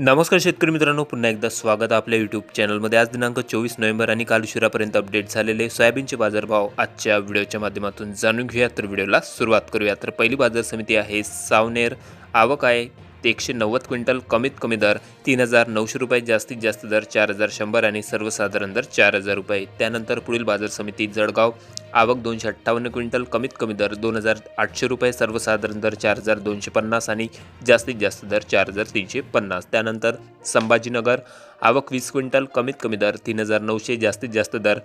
नमस्कार शेतकरी मित्रांनो पुन्हा एकदा स्वागत आपल्या यूट्यूब चॅनलमध्ये आज दिनांक चोवीस नोव्हेंबर आणि काल उशिरापर्यंत अपडेट झालेले सोयाबीनचे बाजारभाव आजच्या व्हिडिओच्या माध्यमातून जाणून घेऊया. तर व्हिडिओला सुरुवात करूया. तर पहिली बाजार समिती आहे सावनेर. आवक आहे एकशे नव्वद क्विंटल कमीत कमी दर तीन हजार नऊशे रुपये जास्तीत जास्त दर चार हजार शंभर आणि सर्वसाधारण दर चार हजार रुपये. त्यानंतर पुढील बाजार समिती जळगाव आवक दोनशे अठ्ठावन्न क्विंटल कमीत कमी दर दोन हजार आठशे रुपये सर्वसाधारण दर चार हजार दोनशे पन्नास आणि जास्तीत जास्त दर चार हजार तीनशे पन्नास. त्यानंतर संभाजीनगर आवक वीस क्विंटल कमीत कमी दर तीन हजार नऊशे जास्तीत जास्त दर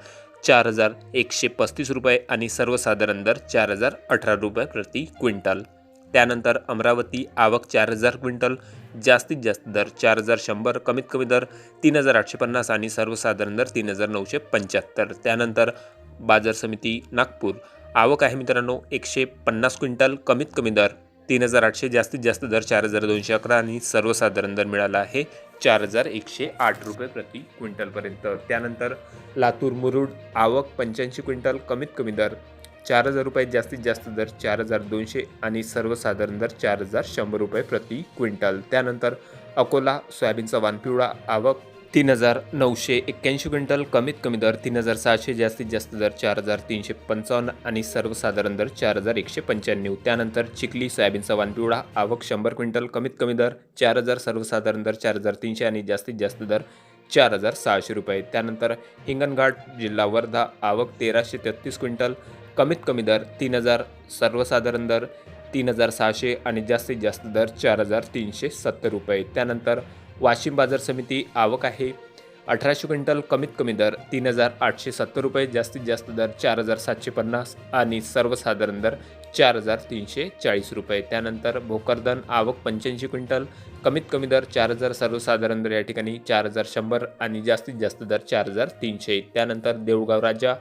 चार हजार एकशे पस्तीस रुपये आणि सर्वसाधारण दर चार हजार अठरा रुपये प्रति क्विंटल. त्यानंतर अमरावती आवक चार हजार क्विंटल जास्तीत जास्त दर चार हजार शंभर कमीत कमी दर तीन हजार आठशे पन्नास आणि सर्वसाधारण दर तीन हजार नऊशे पंच्याहत्तर. त्यानंतर बाजार समिती नागपूर आवक आहे मित्रांनो एकशे पन्नास क्विंटल कमीत कमी दर तीन हजार आठशे जास्तीत जास्त दर चार हजार दोनशे अकरा आणि सर्वसाधारण दर मिळाला आहे चार हजार एकशे आठ रुपये प्रति क्विंटलपर्यंत. त्यानंतर लातूर मुरुड आवक पंच्याऐंशी क्विंटल कमीत कमी दर चार हजार रुपये जास्तीत जास्त दर चार हजार दोनशे आणि सर्वसाधारण दर चार हजार शंभर रुपये प्रति क्विंटल. त्यानंतर अकोला सोयाबीनचा वानपिवळा आवक तीन हजार नऊशे एक्क्याऐंशी क्विंटल कमीत कमी दर तीन हजार सहाशे जास्तीत जास्त दर चार हजार तीनशे पंचावन्न आणि सर्वसाधारण दर चार हजार एकशे पंच्याण्णव. त्यानंतर चिखली सोयाबीनचा वानपिवळा आवक शंभर क्विंटल कमीत कमी दर चार हजार सर्वसाधारण दर चार हजार तीनशे आणि जास्तीत जास्त दर चार हजार सहाशे रुपये. त्यानंतर हिंगणघाट जिल्हा वर्धा आवक तेराशे तेहतीस क्विंटल कमीत कमी दर तीन हजार सर्वसाधारण दर तीन हजार सहाशे आणि जास्तीत जास्त दर चार हजार तीनशे सत्तर रुपये. त्यानंतर वाशिम बाजार समिती आवक आहे. अठराशे क्विंटल कमीत कमी दर तीन हजार आठशे सत्तर रुपये जास्तीत जास्त दर चार हजार सातशे पन्नास आणि सर्वसाधारण दर चार हजार तीनशे चाळीस रुपये. त्यानंतर भोकरदन आवक पंच्याऐंशी क्विंटल कमीत कमी दर चार हजार सर्वसाधारण दर या ठिकाणी चार हजार शंभर आणि जास्तीत जास्त दर चार हजार तीनशे. त्यानंतर देऊळगाव राजा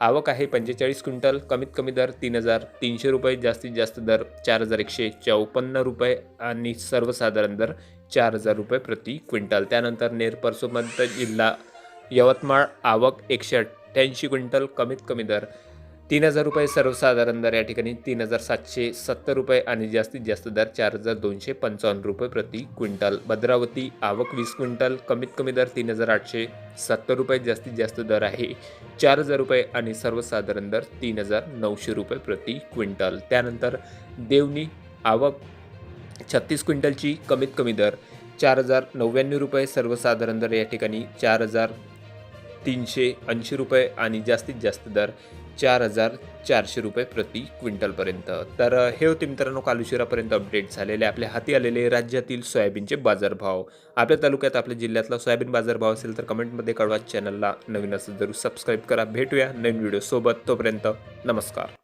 आवक आहे पंचेचाळीस क्विंटल कमीत कमी दर तीन हजार तीनशे रुपये जास्तीत जास्त दर चार हजार एकशे चौपन्न रुपये आणि सर्वसाधारण दर चार हजार रुपये प्रति क्विंटल. त्यानंतर नेरपरसोमंत जिल्हा यवतमाळ आवक एकशे अठ्ठ्याऐंशी क्विंटल कमीत कमी दर तीन हजार रुपये सर्वसाधारण दर या ठिकाणी तीन हजार सातशे सत्तर रुपये आणि जास्तीत जास्त दर चार हजार दोनशे पंचावन्न रुपये प्रति क्विंटल. भद्रावती आवक वीस क्विंटल कमीत कमी दर तीन हजार आठशे सत्तर रुपये जास्तीत जास्त दर आहे चार हजार रुपये आणि सर्वसाधारण दर तीन हजार नऊशे रुपये प्रति क्विंटल. त्यानंतर देवणी आवक छत्तीस क्विंटलची कमीत कमी दर चार हजार नव्याण्णव रुपये सर्वसाधारण दर या ठिकाणी चार हजार तीनशे ऐंशी रुपये आणि जास्तीत जास्त दर चार हजार चारशे रुपये प्रति क्विंटलपर्यंत. तर हे होते मित्रांनो काल उशिरापर्यंत अपडेट झालेले. आपल्या हाती आलेले राज्यातील सोयाबीनचे बाजारभाव. आपल्या तालुक्यात आपल्या जिल्ह्यातला सोयाबीन बाजारभाव असेल तर कमेंटमध्ये कळवा. चॅनलला नवीन असेल जरूर सबस्क्राईब करा. भेटूया नवीन व्हिडिओसोबत तोपर्यंत नमस्कार.